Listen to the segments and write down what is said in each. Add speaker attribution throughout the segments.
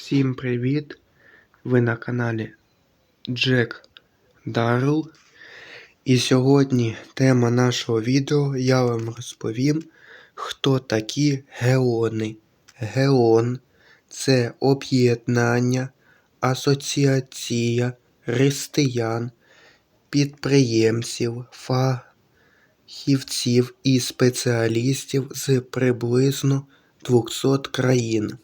Speaker 1: Всім привіт! Ви на каналі Джек Даррел. І сьогодні тема нашого відео я вам розповім, хто такі геони. Геон це об'єднання, асоціація християн, підприємців, фахівців і спеціалістів з приблизно 200 країн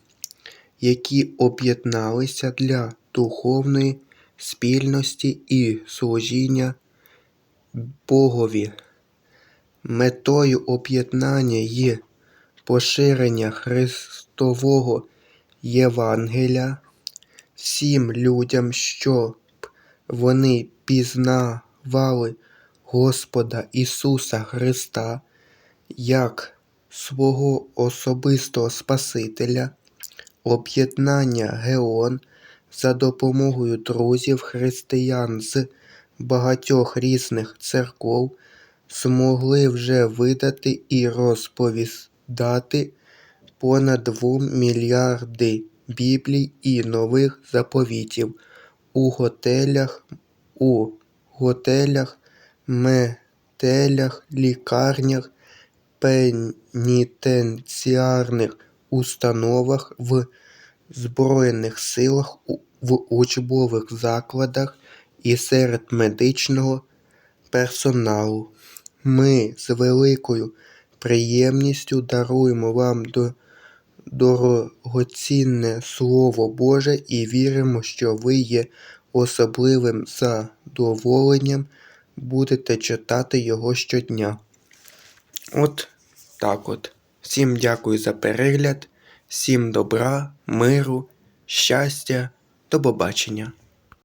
Speaker 1: які об'єдналися для духовної спільності і служіння Богові. Метою об'єднання є поширення Христового Євангелія всім людям, щоб вони пізнавали Господа Ісуса Христа як свого особистого Спасителя. Об'єднання Геон за допомогою друзів християн з багатьох різних церков змогли вже видати і розповідати понад 2 мільярди біблій і нових заповітів у готелях, у готелях, метелях, лікарнях, пенітенціарних установах, в Збройних силах, в учбових закладах і серед медичного персоналу. Ми з великою приємністю даруємо вам до дорогоцінне Слово Боже і віримо, що ви є особливим задоволенням, будете читати його щодня. От так от. Всім дякую за перегляд, всім добра, миру, щастя, до побачення.